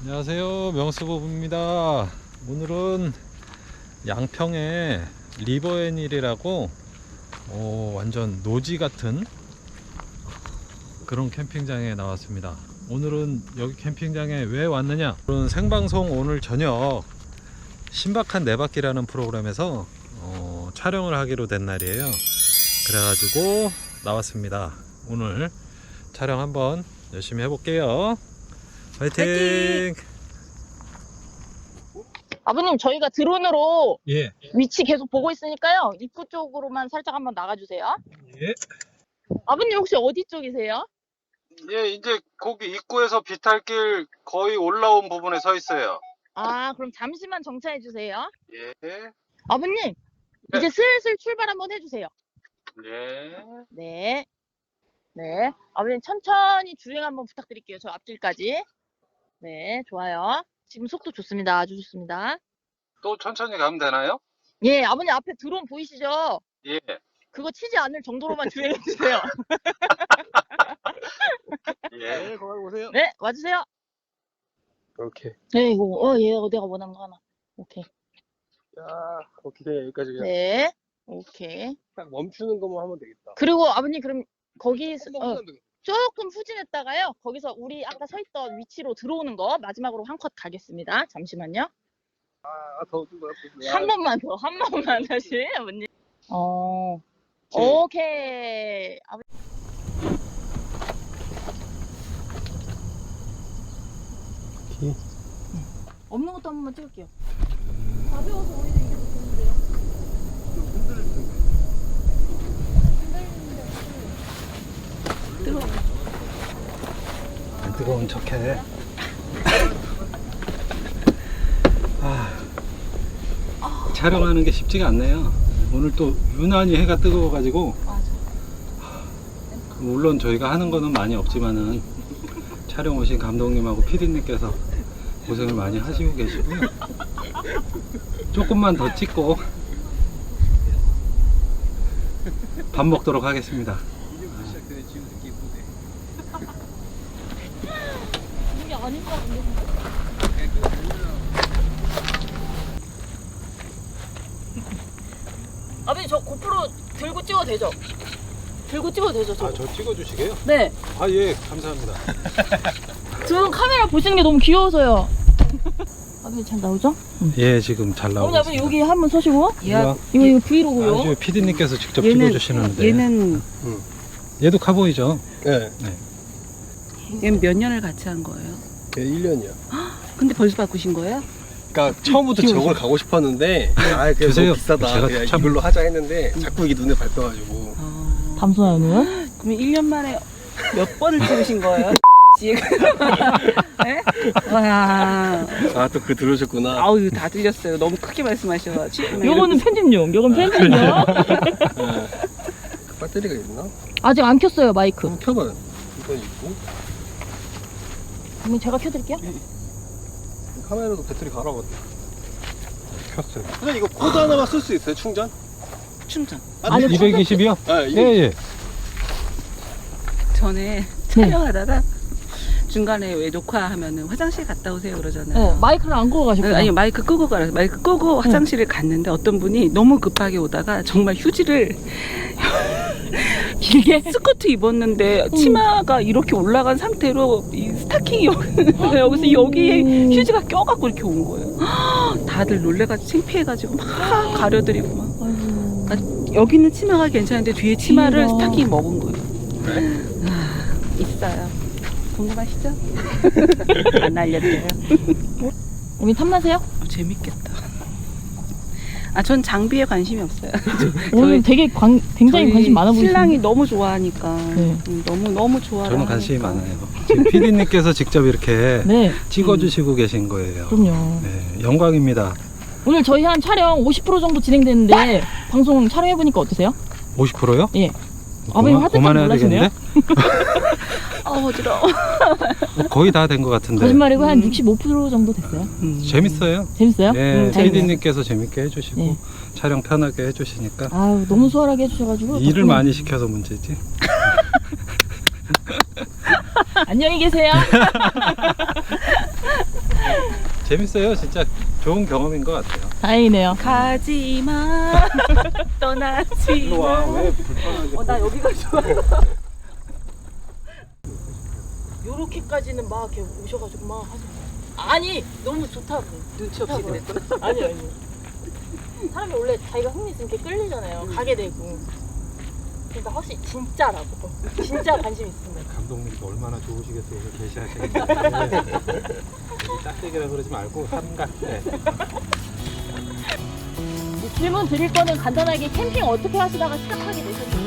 안녕하세요. 명수부부입니다. 오늘은 양평에 리버앤힐이라고 오, 완전 노지 같은 그런 캠핑장에 나왔습니다. 오늘은 여기 캠핑장에 왜 왔느냐? 오늘은 생방송 오늘 저녁 신박한 네바퀴라는 프로그램에서 어, 촬영을 하기로 된 날이에요. 그래가지고 나왔습니다. 오늘 촬영 한번 열심히 해볼게요 화이팅! 화이팅! 아버님 저희가 드론으로 예. 위치 계속 보고 있으니까요 입구 쪽으로만 살짝 한번 나가주세요 예. 아버님 혹시 어디 쪽이세요? 예, 이제 거기 입구에서 비탈길 거의 올라온 부분에 서 있어요. 아 그럼 잠시만 정차해 주세요 예, 아버님 이제 슬슬 출발 한번 해주세요 예. 네. 네. 아버님 천천히 주행 한번 부탁드릴게요 저 앞길까지 네 좋아요 지금 속도 좋습니다 아주 좋습니다 또 천천히 가면 되나요? 예 아버님 앞에 드론 보이시죠? 예. 그거 치지 않을 정도로만 주행해 주세요 예. 거기 오세요. 네 와주세요 오케이. 네, 이거, 어, 얘, 내가 원하는 거 하나. 오케이. 야, 오케이 그냥 여기까지 그냥 네. 오케이. 딱 멈추는 것만 하면 되겠다. 그리고 아버님, 그럼, 거기, 한번 어, 하면 되겠다. 조금 후진했다가요. 거기서 우리 아까 서 있던 위치로 들어오는 거 마지막으로 한 컷 가겠습니다. 잠시만요. 아, 더좀 더. 한 번만 더, 한 번만 다시, 아버님. 어, 오케이. 아버님. 오케이. 없는 것도 한 번만 찍을게요. 안 뜨거 운 척해. 아, 촬영하는 게 쉽지가 않네요. 오늘 또 유난히 해가 뜨거워가지고 물론 저희가 하는 거는 많이 없지만은 촬영 오신 감독님하고 PD님께서 고생을 많이 하시고 계시고요. 조금만 더 찍고 밥 먹도록 하겠습니다. 이게 아닌 것 같은데. 아버님, 저 고프로 들고 찍어도 되죠? 들고 찍어도 되죠, 저? 아, 저 찍어주시게요? 네. 아, 예, 감사합니다. 저는 카메라 보시는 게 너무 귀여워서요. 아버님 잘 나오죠? 예, 지금 잘 나오고 아버님, 아버님 있습니다. 여기 한번 서시고. 이거 이거 이거 브이로그요. 아주 PD님께서 직접 얘는- 찍어주시는데 얘는 얘도 카보이죠? 네. 얘는 몇 년을 같이 한 거예요? 예, 1년이요. 근데 벌써 바꾸신 거예요? 그러니까 처음부터 저걸 가고 싶었는데 아, 주세요. 너무 비싸다. 제가 그냥 참- 이걸로 하자 했는데 자꾸 이게 눈에 밟혀가지고 어... 담소연은? 그러면 1년 만에 몇 번을 찍으신 거예요? 네? 와, 아 또 그 들으셨구나. 아우 이거 다 들렸어요. 너무 크게 말씀하셔가지고. 요거는 편집용, 요건 편집용. 그 배터리가 있나? 아직 안 켰어요, 마이크. 한번 켜봐요. 이건 있고 그럼 제가 켜드릴게요. 카메라도 배터리 갈아봤다. 켰어요. 근데 이거 코드 하나만 쓸 수 있어요? 충전? 충전. 아니, 220이요? 아 예, 이거 예. 전에 촬영하다가 중간에 왜 녹화하면은 화장실 갔다 오세요 그러잖아요. 네, 마이크를 안 끄고 가셨구나. 아니 마이크 끄고 가라 마이크 끄고 화장실을 갔는데 어떤 분이 너무 급하게 오다가 정말 휴지를 길게? 스커트 입었는데 치마가 이렇게 올라간 상태로 이 스타킹이 여기- 여기서 여기에 휴지가 껴갖고 이렇게 온 거예요. 다들 놀래가지고 창피해가지고 막 가려드리고 막 아이고. 여기는 치마가 괜찮은데 뒤에 치마를 뒤에가. 스타킹이 먹은 거예요. 아, 있어요. 궁금하시죠? 안 알려드려요. 우리 탐나세요? 어, 재밌겠다. 아, 전 장비에 관심이 없어요. 오늘 되게 관, 굉장히 저희 관심 많아 보이시는데. 신랑이 너무 좋아하니까 네. 음, 너무 너무 좋아. 저는 관심이 많아요. 지금 PD님께서 직접 이렇게 네, 찍어주시고 계신 거예요. 그럼요. 네, 영광입니다. 오늘 저희 한 촬영 50% 정도 진행됐는데 방송 촬영해 보니까 어떠세요? 50%요? 예. 아버님 화들짝 그만해야 놀라시네요? 아 어지러워. 어, 거의 다 된 것 같은데. 거짓말이고 한 음. 65% 정도 됐어요. 음. 재밌어요. 재밌어요? 네, 음, 재밌네요. PD님께서 재밌게 해주시고 네. 촬영 편하게 해주시니까 아유 너무 수월하게 해주셔가지고 일을 덕분에- 많이 시켜서 문제지. 안녕히 계세요. 재밌어요. 진짜 좋은 경험인 것 같아요. 다행이네요. 가지마 떠나지 마. 왜 불편하게? 어, 나 여기가 좋아. 요 렇게까지는 막 이렇게 오셔가지고 막 하세요. 아니 너무 좋다고. 눈치 없이 그랬구나. 아니 아니. 사람이 원래 자기가 흥미 있으면 이렇게 끌리잖아요. 가게 되고. 그러니까 확실히 진짜라고. 진짜 관심 있으면. 감독님도 얼마나 좋으시겠어요. 여기 계시하시는데. 짝대기라 그러지 말고 삼각. 네. 질문 드릴 거는 간단하게 캠핑 어떻게 하시다가 시작하게 되셨나요?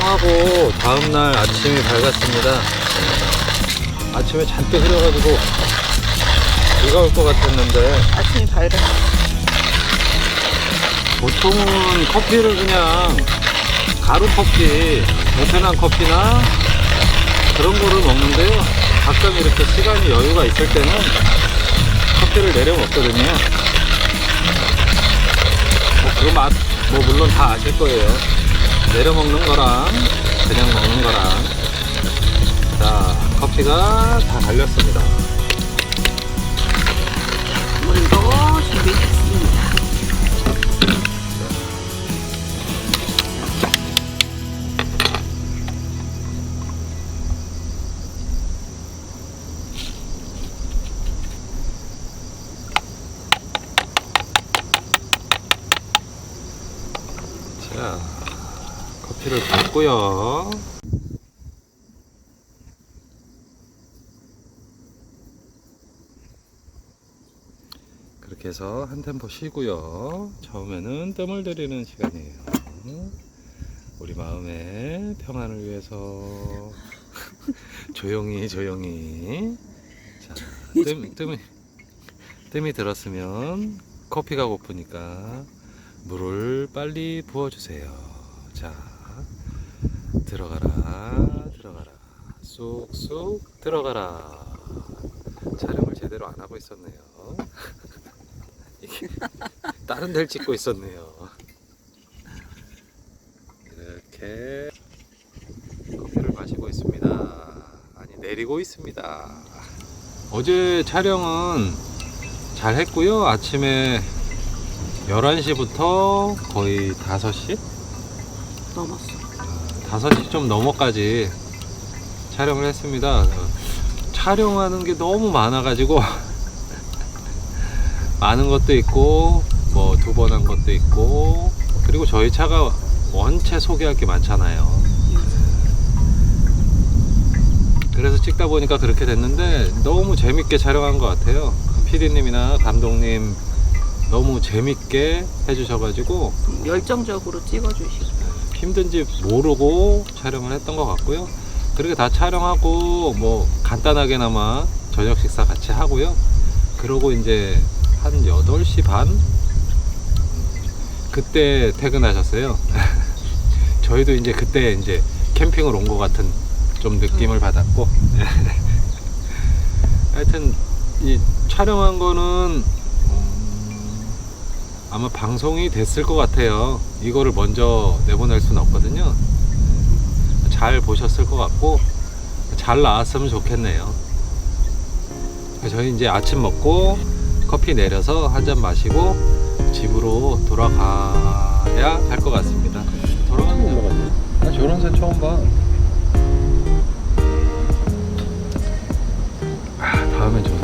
촬영하고 다음날 아침이 밝았습니다. 아침에 잔뜩 흐려가지고 비가 올 것 같았는데 아침이 밝아. 보통은 커피를 그냥 가루 커피, 베트남 커피나 그런 거를 먹는데요. 가끔 이렇게 시간이 여유가 있을 때는 커피를 내려 먹거든요. 뭐 그 맛, 뭐 물론 다 아실 거예요. 내려 먹는 거랑 그냥 먹는 거랑. 자, 커피가 다 달렸습니다. 물도 준비됐습니다. 붓고요. 그렇게 해서 한 템포 쉬고요. 처음에는 뜸을 들이는 시간이에요. 우리 마음의 평안을 위해서 조용히 조용히 자, 뜸, 뜸이 뜸이 들었으면 커피가 고프니까 물을 빨리 부어주세요. 자, 들어가라, 들어가라, 쑥쑥 들어가라. 촬영을 제대로 안 하고 있었네요. 다른 데를 찍고 있었네요. 이렇게 커피를 마시고 있습니다. 아니 내리고 있습니다. 어제 촬영은 잘 했고요. 아침에 11시부터 거의 5시? 넘었어. 5시 좀 넘어까지 촬영을 했습니다. 어, 촬영하는 게 너무 많아가지고 많은 것도 있고 뭐 두 번 한 것도 있고 그리고 저희 차가 원체 소개할 게 많잖아요. 그래서 찍다 보니까 그렇게 됐는데 너무 재밌게 촬영한 것 같아요. PD님이나 감독님 너무 재밌게 해주셔가지고 열정적으로 찍어주시고. 힘든지 모르고 촬영을 했던 것 같고요. 그렇게 다 촬영하고 뭐 간단하게나마 저녁 식사 같이 하고요. 그러고 이제 한 8시 반 그때 퇴근하셨어요. 저희도 이제 그때 이제 캠핑을 온 것 같은 좀 느낌을 받았고 하여튼 이 촬영한 거는 음, 아마 방송이 됐을 것 같아요. 이거를 먼저 내보낼 수는 없거든요. 네. 잘 보셨을 것 같고 잘 나왔으면 좋겠네요. 저희 이제 아침 먹고 커피 내려서 한 잔 마시고 집으로 돌아가야 할 것 같습니다. 돌아가는 올라갔네. 나 저런 새 처음 봐. 아, 다음에 저